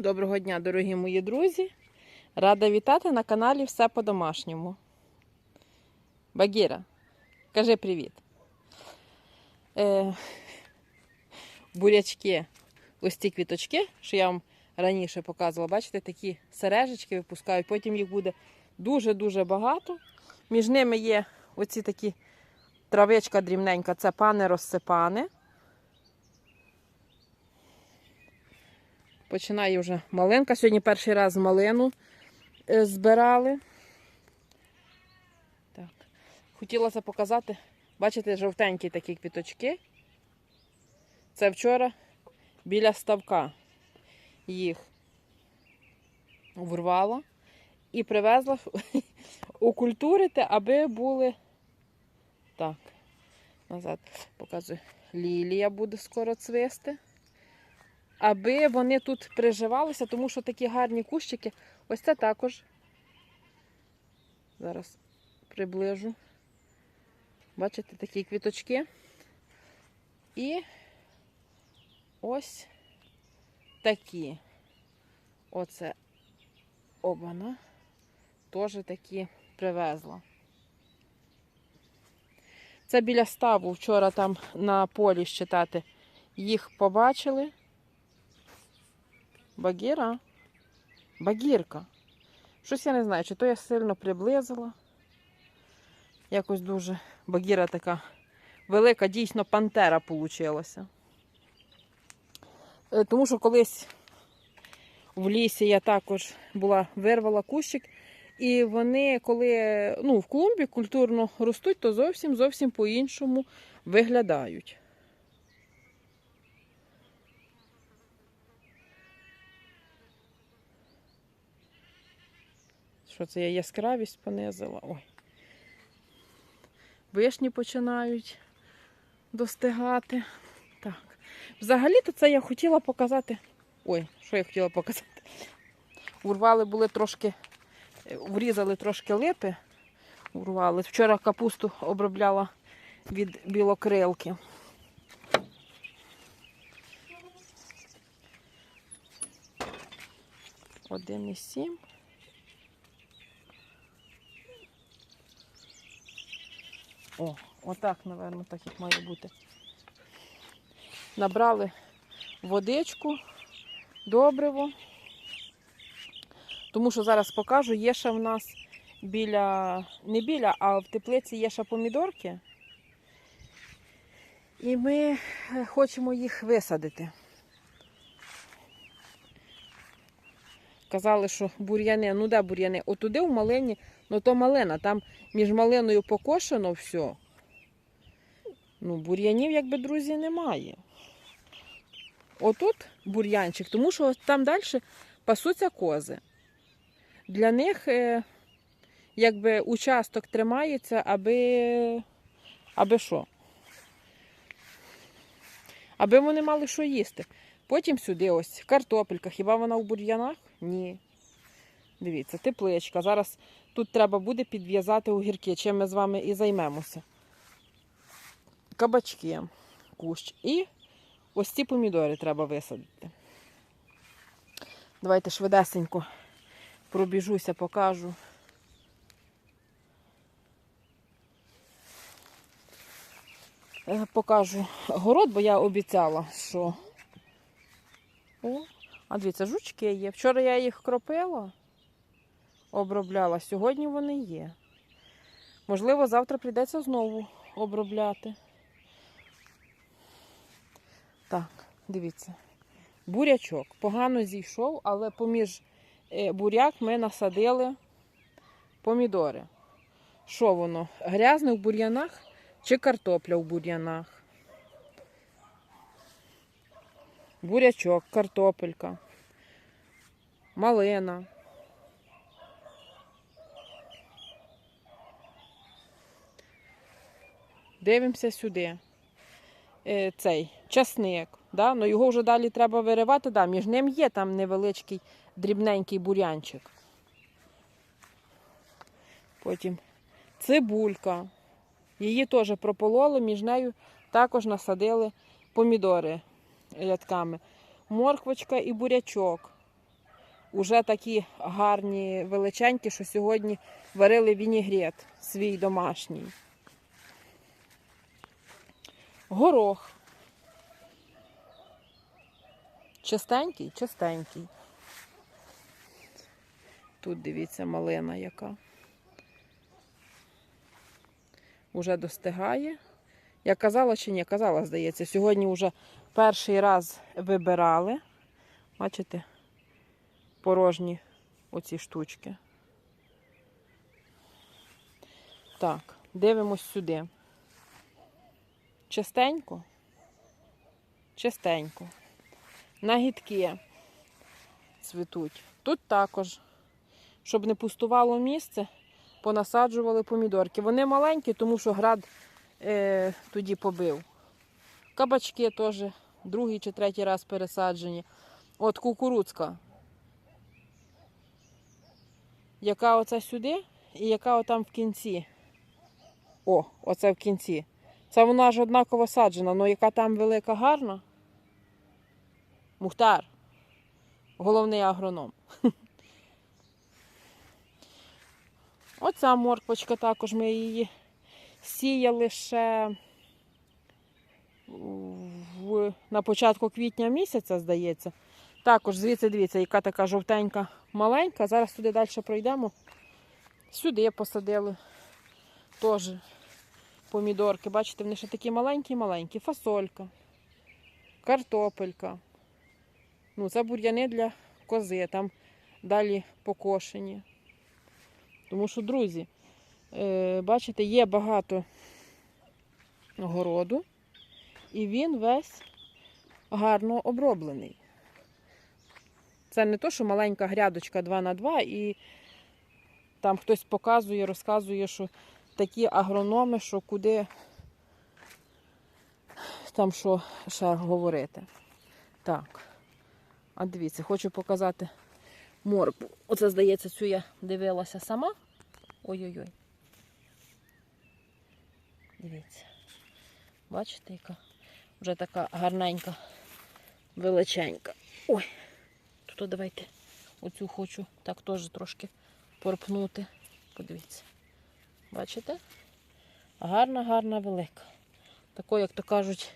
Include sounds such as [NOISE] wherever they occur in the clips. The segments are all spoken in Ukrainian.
Доброго дня, дорогі мої друзі. Рада вітати на каналі Все по-домашньому. Багіра, кажи привіт. Е, бурячки, ось ці квіточки, що я вам раніше показувала, бачите, такі сережечки випускають, потім їх буде дуже-дуже багато. Між ними є оці такі травичка дрібненька, це пане розсипане. Починає вже малинка. Сьогодні перший раз малину е, збирали. Так. Хотілося показати, бачите, жовтенькі такі квіточки. Це вчора біля ставка їх врвала і привезла [LAUGHS] укультурити, аби були. Так, назад показую. Лілія буде скоро цвисти аби вони тут приживалися, тому що такі гарні кущики. Ось це також. Зараз приближу. Бачите, такі квіточки. І ось такі. Оце обана. Теж такі привезла. Це біля ставу вчора там на полі щитати. Їх побачили. Багіра? Багірка. Щось я не знаю, чи то я сильно приблизила. Якось дуже багіра така велика, дійсно пантера получилася. Е, Тому що колись в лісі я також була, вирвала кущик, і вони, коли ну, в клумбі культурно ростуть, то зовсім зовсім по-іншому виглядають. Що це я яскравість понизила? Ой. Вишні починають достигати. Так. Взагалі-то це я хотіла показати. Ой, що я хотіла показати? Урвали були трошки, врізали трошки липи. Урвали. Вчора капусту обробляла від білокрилки. Один і сім. О, отак, напевно, так як має бути. Набрали водичку, добриво. Тому що зараз покажу, є ще в нас біля, не біля, а в теплиці є ще помідорки. І ми е, хочемо їх висадити. Казали, що бур'яни, ну де бур'яни? Отуди в малині, ну то малина, там між малиною покошено все. Ну, бур'янів, якби, друзі, немає. Отут бур'янчик, тому що там далі пасуться кози. Для них, е, якби, участок тримається, аби, аби що? Аби вони мали що їсти. Потім сюди ось картопелька. Хіба вона в бур'янах? Ні. Дивіться, тепличка. Зараз тут треба буде підв'язати огірки, чим ми з вами і займемося. Кабачки, кущ. І ось ці помідори треба висадити. Давайте швидесенько пробіжуся, покажу. Е, Покажу город, бо я обіцяла, що. О, а дивіться, жучки є. Вчора я їх кропила, обробляла, сьогодні вони є. Можливо, завтра прийдеться знову обробляти. Так, дивіться. Бурячок погано зійшов, але поміж е, буряк ми насадили помідори. Що воно? Грязне в бур'янах чи картопля в бур'янах? Бурячок, картопелька, малина. Дивимося сюди. Е, Цей часник. Да? Ну, його вже далі треба виривати. Да, між ним є там невеличкий дрібненький бурянчик. Потім цибулька. Її теж пропололи, між нею також насадили помідори рядками. Морквочка і бурячок. уже такі гарні величенькі, що сьогодні варили вінігрет свій домашній. Горох. Чистенький, чистенький. Тут дивіться малина яка. Уже достигає. Я казала чи ні? Казала, здається. Сьогодні вже перший раз вибирали. Бачите? Порожні оці штучки. Так, дивимось сюди. Чистенько. Чистенько. Нагідки цвітуть. Тут також, щоб не пустувало місце, понасаджували помідорки. Вони маленькі, тому що град е, тоді побив. Кабачки теж другий чи третій раз пересаджені. От кукурудзка. Яка оця сюди і яка отам в кінці. О, оце в кінці. Це вона ж однаково саджена, але яка там велика гарна. Мухтар. Головний агроном. [LAUGHS] Оця морквочка також ми її сіяли ще в, на початку квітня місяця, здається. Також звідси дивіться, яка така жовтенька маленька. Зараз туди далі пройдемо. Сюди посадили теж помідорки. Бачите, вони ще такі маленькі-маленькі. Фасолька, картопелька. Ну, це бур'яни для кози, там далі покошені. Тому що, друзі, е, бачите, є багато городу, і він весь гарно оброблений. Це не то, що маленька грядочка 2 на 2 і там хтось показує, розказує, що такі агрономи, що куди там що ще говорити. Так. А дивіться, хочу показати моркву. Оце, здається, цю я дивилася сама. Ой-ой-ой. Дивіться. Бачите, яка вже така гарненька, величенька. Ой, тут давайте оцю хочу так теж трошки порпнути. Подивіться. Бачите? Гарна, гарна, велика. Тако, як то кажуть,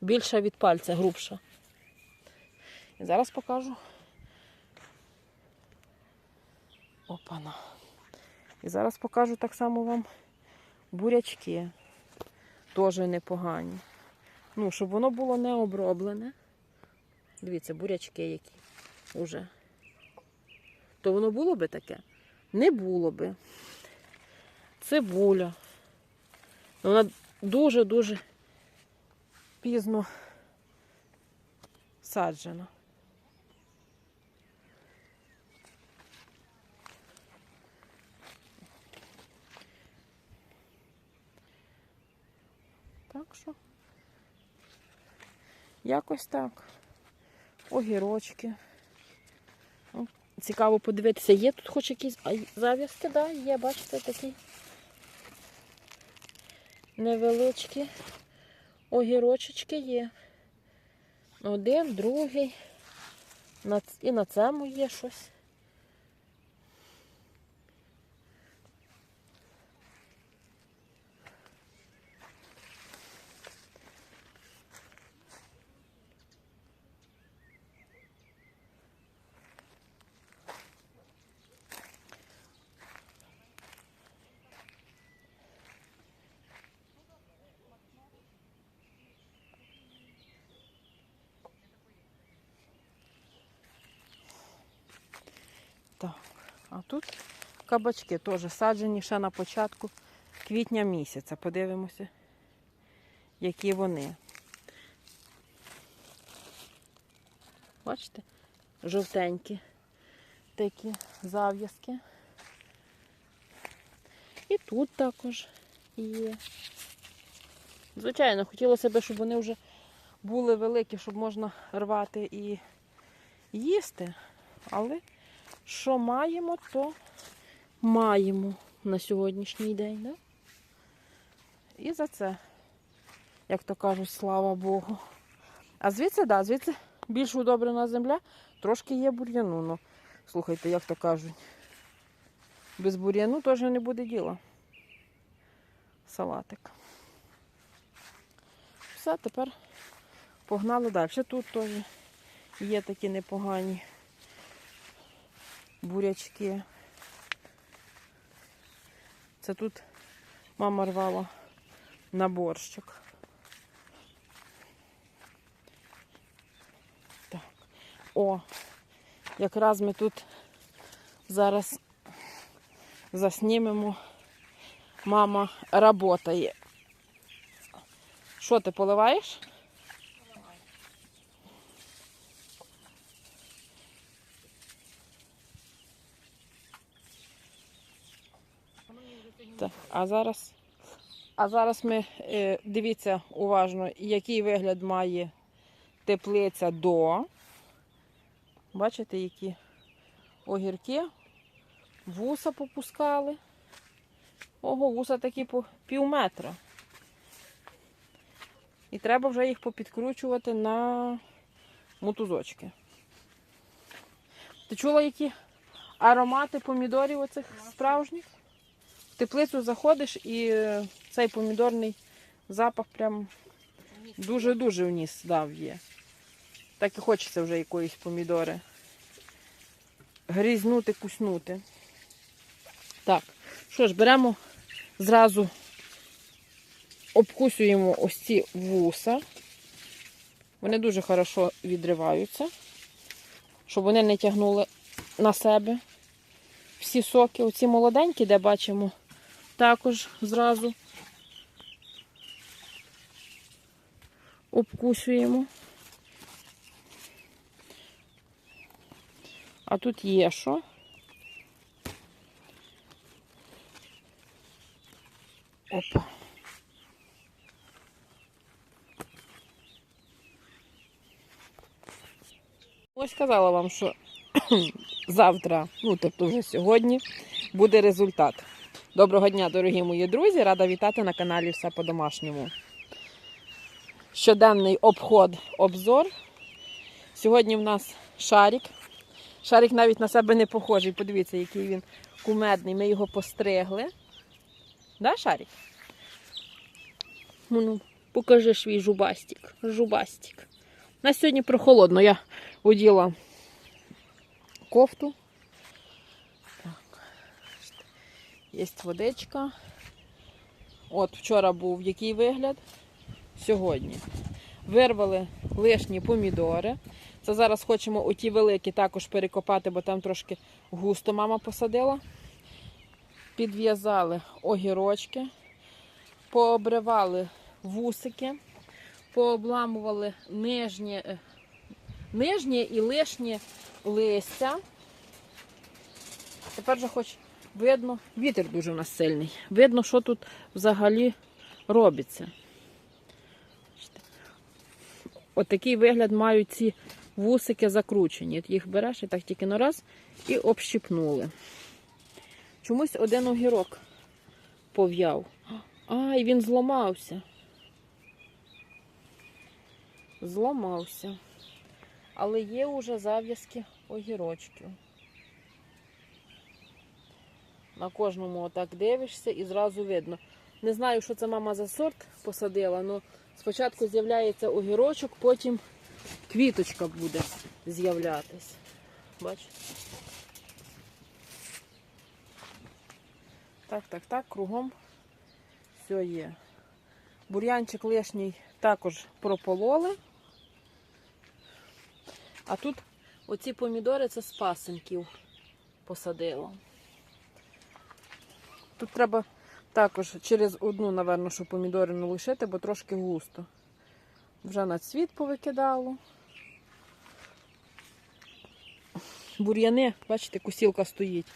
більша від пальця, грубша. І зараз покажу. Опана. І зараз покажу так само вам бурячки. Теж непогані. Ну, щоб воно було не оброблене. Дивіться, бурячки які уже. То воно було би таке? Не було би. Цибуля. Вона дуже-дуже пізно саджена. Так що якось так. Огірочки. Цікаво подивитися, є тут хоч якісь зав'язки, да, є, бачите, такі невеличкі огірочечки є. Один, другий. І на цьому є щось. Так, а тут кабачки теж саджені ще на початку квітня місяця. Подивимося, які вони. Бачите? Жовтенькі такі зав'язки. І тут також є. Звичайно, хотілося б, щоб вони вже були великі, щоб можна рвати і їсти. Але що маємо, то маємо на сьогоднішній день. Да? І за це, як то кажуть, слава Богу. А звідси, да, звідси більш удобрена земля, трошки є бур'яну. Ну, Слухайте, як то кажуть. Без бур'яну теж не буде діла. Салатик. Все, тепер погнали далі. Тут теж є такі непогані бурячки. Це тут мама рвала на борщик. Так. О, якраз ми тут зараз заснімемо. Мама работає. Що ти поливаєш? Так, а зараз, а зараз ми е, дивіться уважно, який вигляд має теплиця до. Бачите, які огірки, вуса попускали. Ого, вуса такі по пів метра. І треба вже їх попідкручувати на мотузочки. Ти чула, які аромати помідорів оцих справжніх? В теплицю заходиш і цей помідорний запах прям дуже-дуже вніс дав є. Так і хочеться вже якоїсь помідори. Грізнути, куснути. Так, що ж, беремо зразу обкусуємо ось ці вуса. Вони дуже хорошо відриваються, щоб вони не тягнули на себе всі соки. Оці молоденькі, де бачимо, також зразу обкусуємо. А тут є що? Опа. Ось сказала вам, що [CLEARS THROAT] завтра, ну тобто вже сьогодні, буде результат. Доброго дня, дорогі мої друзі! Рада вітати на каналі Все по-домашньому. Щоденний обход, обзор. Сьогодні в нас шарик. Шарик навіть на себе не похожий. Подивіться, який він кумедний. Ми його постригли. Да, Шарик? Ну, ну, покажи свій жубастик. Жубастик. На сьогодні прохолодно. Я оділа кофту. Так. Є водичка. От вчора був який вигляд. Сьогодні. Вирвали лишні помідори. Це зараз хочемо оті великі також перекопати, бо там трошки густо мама посадила. Підв'язали огірочки, пообривали вусики, пообламували нижні, е, нижнє і лишнє листя. Тепер же хоч видно, вітер дуже у нас сильний. Видно, що тут взагалі робиться. Отакий вигляд мають ці вусики закручені. Їх береш і так тільки на раз і общипнули. Чомусь один огірок пов'яв. А, і він зламався. Зламався. Але є вже зав'язки огірочків. На кожному отак дивишся і зразу видно. Не знаю, що це мама за сорт посадила, але спочатку з'являється огірочок, потім квіточка буде з'являтись. Бачите? Так, так, так, кругом все є. Бур'янчик лишній також пропололи. А тут оці помідори це з пасенків посадила. Тут треба також через одну, напевно, що помідорину лишити, бо трошки густо. Вже на цвіт повикидало. Бур'яни, бачите, кусілка стоїть.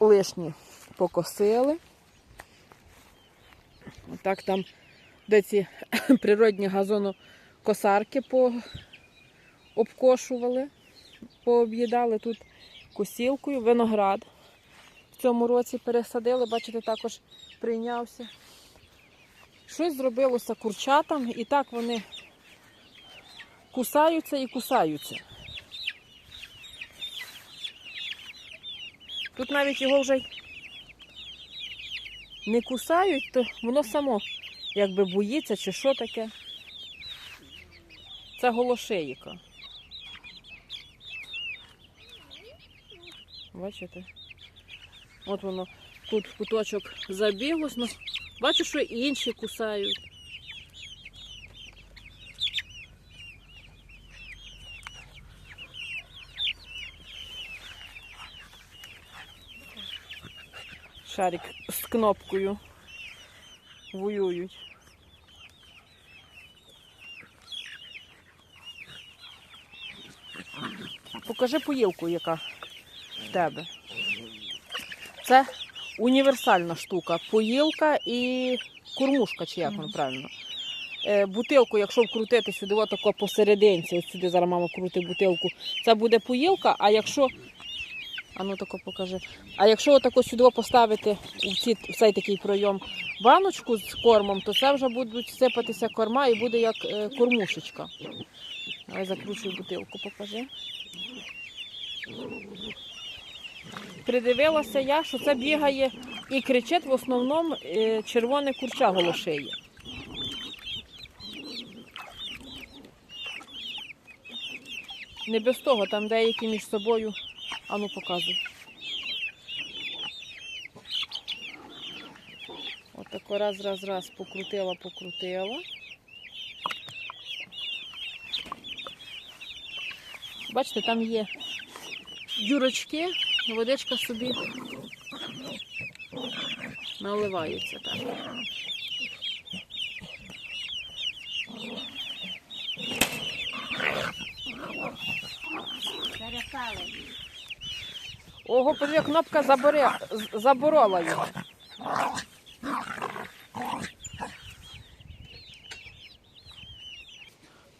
Лишні покосили. Отак там, де ці [COUGHS] природні газонокосарки по обкошували, пооб'їдали тут косілкою, виноград цьому році пересадили, бачите, також прийнявся. Щось зробилося курчатам, і так вони кусаються і кусаються. Тут навіть його вже не кусають, то воно само якби боїться чи що таке. Це голошеїка. Бачите? От воно тут в куточок забіглось, ну бачу, що інші кусають. Шарик з кнопкою воюють. Покажи поїлку, яка в тебе. Це універсальна штука. Поїлка і кормушка, чи як воно правильно. Е, бутилку, якщо вкрутити сюди, отако посерединці, ось сюди зараз мама крутить бутилку, це буде поїлка, а якщо. А ну тако покажи. А якщо отако сюди поставити ці, в цей такий пройом баночку з кормом, то це вже будуть сипатися корма і буде як е, кормушечка. Давай закручую бутилку, покажи. Придивилася я, що це бігає і кричить в основному е, червоне курча голошиє. Не без того, там деякі між собою. Ану показуй. Отако раз, раз, раз покрутила, покрутила. Бачите, там є дюрочки, водичка собі наливається так. Ого, подиві, кнопка заборе, заборола його.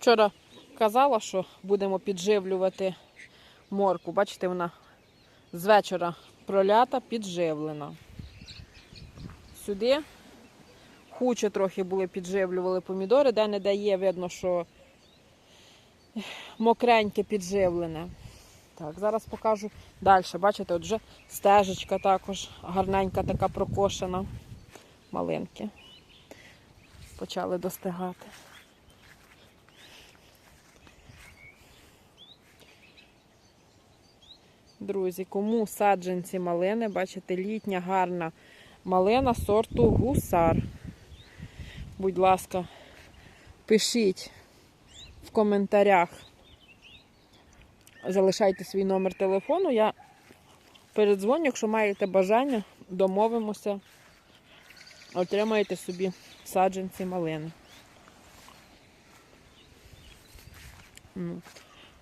Вчора казала, що будемо підживлювати морку. Бачите, вона з вечора пролята, підживлена. Сюди хуче трохи були підживлювали помідори, де не дає, видно, що мокреньке підживлене. Так, зараз покажу далі. Бачите, от вже стежечка також гарненька, така прокошена. Малинки. Почали достигати. Друзі, кому саджанці малини, бачите, літня гарна малина сорту гусар. Будь ласка, пишіть в коментарях залишайте свій номер телефону. Я передзвоню, якщо маєте бажання, домовимося, отримаєте собі саджанці малини.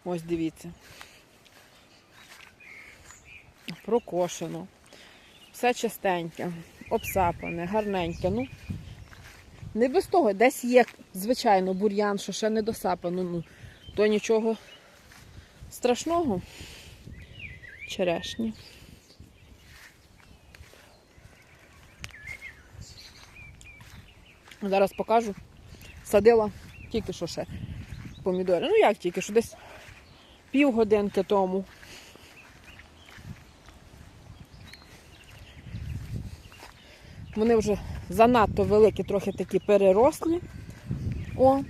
Ось дивіться. Прокошено. Все чистеньке, обсапане, гарненьке. Ну, не без того, десь є, звичайно, бур'ян, що ще не досапано, ну, то нічого страшного черешні. Зараз покажу. Садила тільки що ще помідори. Ну як тільки що десь півгодинки тому. Вони вже занадто великі, трохи такі перерослі. О,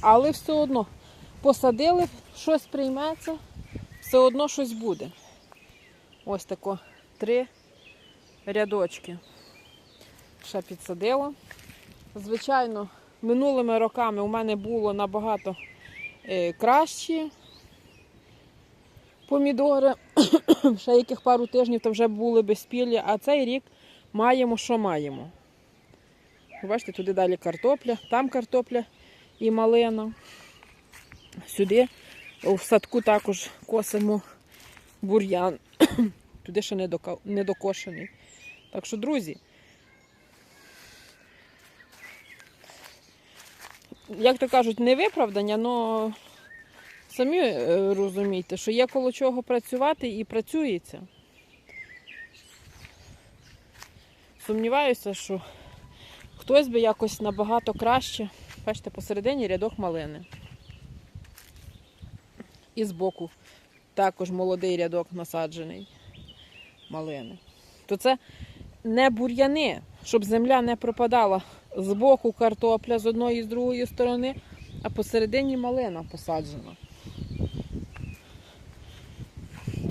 але все одно посадили, щось прийметься, все одно щось буде. Ось тако три рядочки. Ще підсадила. Звичайно, минулими роками у мене було набагато е, кращі помідори. [COUGHS] Ще яких пару тижнів то вже були безпілля, а цей рік маємо, що маємо. Бачите, туди далі картопля, там картопля і малина. Сюди в садку також косимо бур'ян. [COUGHS] Туди ще не докошений. Так що, друзі, як то кажуть, не виправдання, але самі е, розумієте, що є коло чого працювати і працюється. Сумніваюся, що хтось би якось набагато краще. Бачите, посередині рядок малини. І збоку також молодий рядок насаджений. малини. То це не бур'яни, щоб земля не пропадала з боку картопля з одної і з другої сторони, а посередині малина посаджена.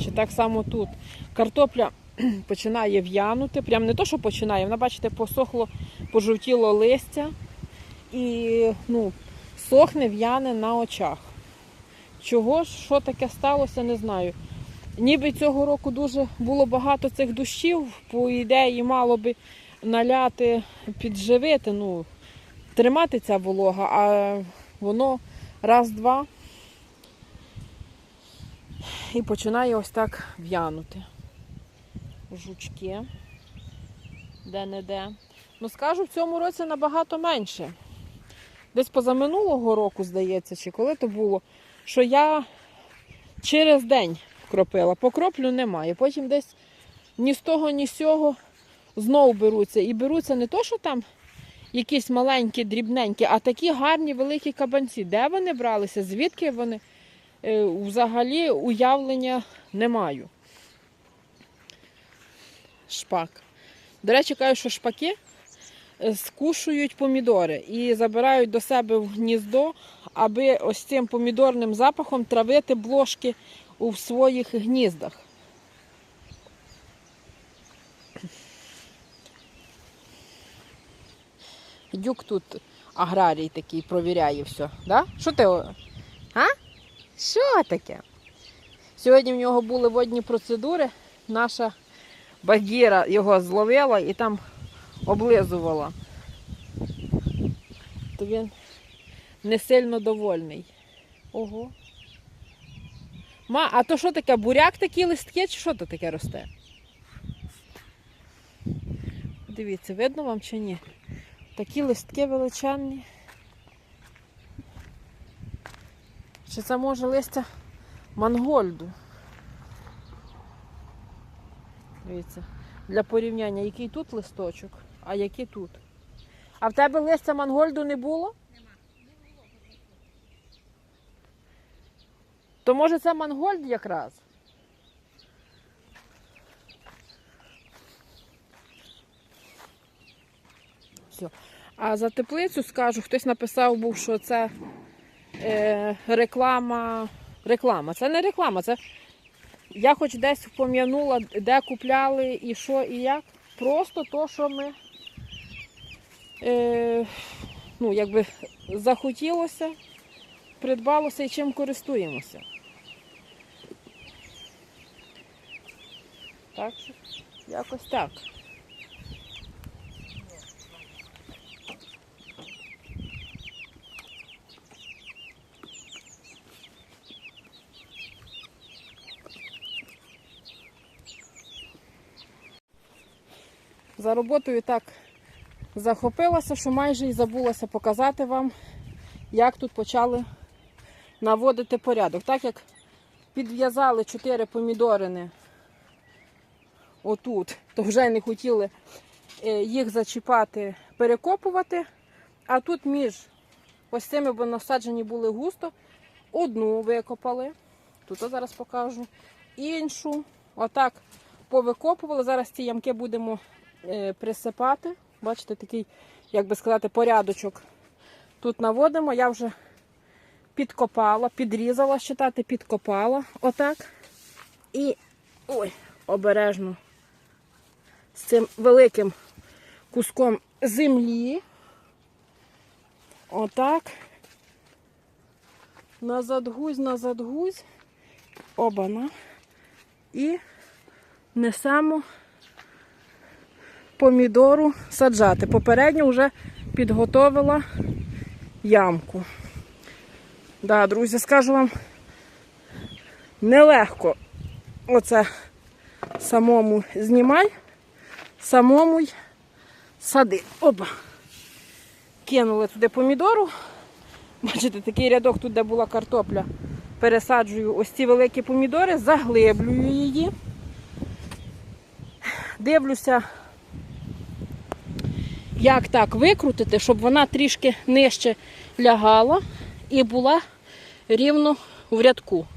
Чи так само тут. Картопля [CLEARS THROAT] починає в'янути. Прям не то, що починає, вона, бачите, посохло, пожовтіло листя і ну, сохне, в'яне на очах. Чого ж, що таке сталося, не знаю. Ніби цього року дуже було багато цих дощів, по ідеї мало би наляти, підживити, ну, тримати ця волога, а воно раз-два і починає ось так в'янути. Жучки де-не-де. Ну, скажу, в цьому році набагато менше. Десь позаминулого року, здається, чи коли то було, що я через день кропила. Покроплю немає. Потім десь ні з того, ні з цього знову беруться. І беруться не то, що там якісь маленькі, дрібненькі, а такі гарні великі кабанці. Де вони бралися? Звідки вони? Е, Взагалі уявлення не маю. Шпак. До речі, кажуть, що шпаки е, скушують помідори і забирають до себе в гніздо, аби ось цим помідорним запахом травити блошки у своїх гніздах. Дюк тут аграрій такий провіряє все. Да? Що ти? А? Що таке? Сьогодні в нього були водні процедури. Наша багіра його зловила і там облизувала. То він не сильно довольний. Ого. Ма, а то що таке? Буряк такі листки, чи що то таке росте? Дивіться, видно вам чи ні? Такі листки величезні. Чи це може листя мангольду? Дивіться, для порівняння, який тут листочок, а який тут. А в тебе листя мангольду не було? Нема. То може це мангольд якраз? Все. А за теплицю скажу, хтось написав був, що це е, реклама. Реклама. Це не реклама, це я хоч десь впом'янула, де купляли і що і як. Просто то, що ми е, ну, якби захотілося, придбалося і чим користуємося. Так якось так. За роботою так захопилася, що майже і забулася показати вам, як тут почали наводити порядок. Так як підв'язали чотири помідорини отут, то вже не хотіли е, їх зачіпати, перекопувати. А тут між ось цими, бо насаджені були густо, одну викопали. Тут я зараз покажу. Іншу. Отак повикопували. Зараз ці ямки будемо присипати. Бачите, такий, як би сказати, порядочок. Тут наводимо. Я вже підкопала, підрізала, считати, підкопала. Отак. І ой, обережно з цим великим куском землі. Отак. Назад гузь, назад гузь. Обана. І несемо помідору саджати. Попередньо вже підготовила ямку. Да, друзі, скажу вам, нелегко оце самому знімай, самому й сади. Опа. Кинули туди помідору. Бачите, такий рядок тут, де була картопля. Пересаджую ось ці великі помідори, заглиблюю її. Дивлюся, як так викрутити, щоб вона трішки нижче лягала і була рівно в рядку.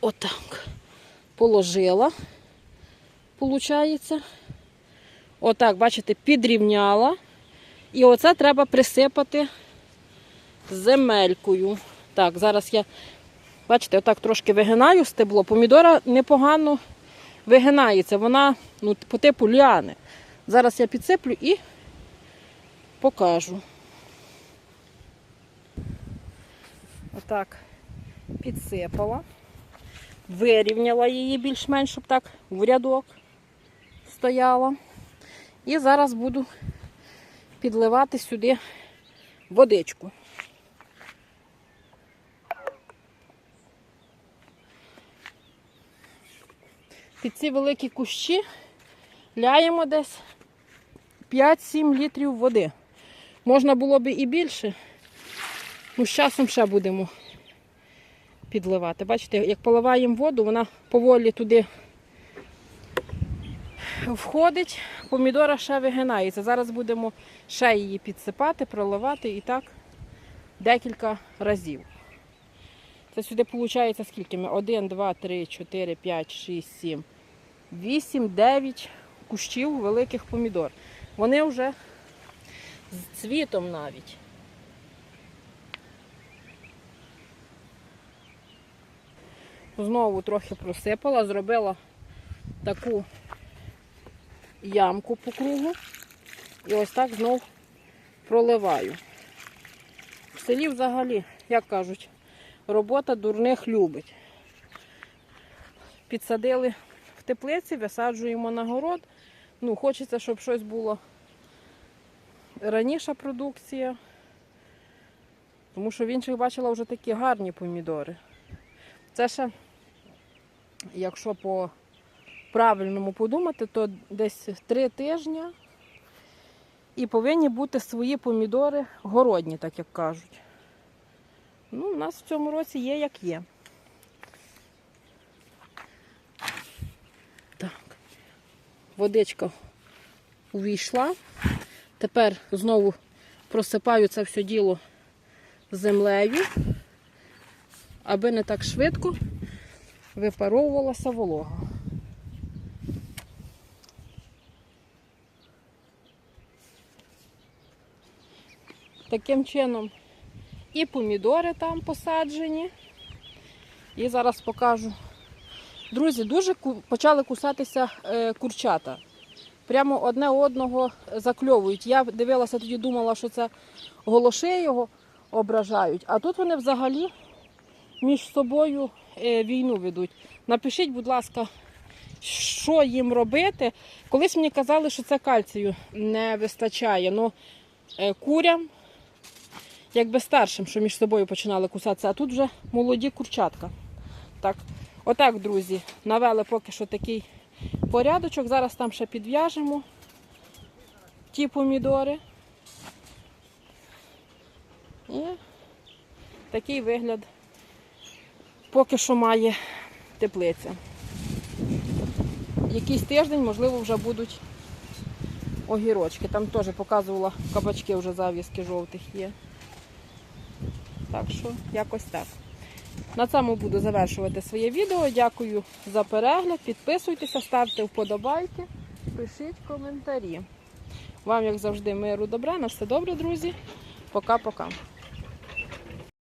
Отак. Положила. виходить. Отак, бачите, підрівняла. І оце треба присипати земелькою. Так, зараз я, бачите, отак трошки вигинаю стебло. Помідора непогано вигинається. Вона ну, по типу ліани. Зараз я підсиплю і покажу. Отак підсипала. Вирівняла її більш-менш, щоб так в рядок стояла. І зараз буду підливати сюди водичку. Під ці великі кущі ляємо десь 5-7 літрів води. Можна було би і більше. Ну, з часом ще будемо підливати. Бачите, як поливаємо воду, вона поволі туди входить, помідора ще вигинається. Зараз будемо ще її підсипати, проливати і так декілька разів. Це сюди виходить скільки ми? 1, 2, 3, 4, 5, 6, 7, 8, 9 кущів великих помідор. Вони вже з цвітом навіть. Знову трохи просипала, зробила таку ямку по кругу. І ось так знов проливаю. В селі взагалі, як кажуть, робота дурних любить. Підсадили в теплиці, висаджуємо на город. Ну, хочеться, щоб щось було раніша продукція. Тому що в інших бачила вже такі гарні помідори. Це ще, якщо по правильному подумати, то десь три тижні і повинні бути свої помідори городні, так як кажуть. Ну, у нас в цьому році є як є. Так, водичка увійшла. Тепер знову просипаю це все діло землею, аби не так швидко випаровувалася волога. Таким чином і помідори там посаджені. І зараз покажу. Друзі, дуже почали кусатися е, курчата. Прямо одне одного закльовують. Я дивилася тоді, думала, що це голоши його ображають. А тут вони взагалі між собою е, війну ведуть. Напишіть, будь ласка, що їм робити. Колись мені казали, що це кальцію не вистачає. Ну, е, курям якби старшим, що між собою починали кусатися, а тут вже молоді курчатка. Так, отак, друзі, навели поки що такий порядочок. Зараз там ще підв'яжемо ті помідори. І такий вигляд поки що має теплиця. Якийсь тиждень, можливо, вже будуть огірочки. Там теж показувала кабачки вже зав'язки жовтих є. Так що, якось так. На цьому буду завершувати своє відео. Дякую за перегляд. Підписуйтеся, ставте вподобайки, пишіть коментарі. Вам, як завжди, миру добра. На все добре, друзі. Пока-пока.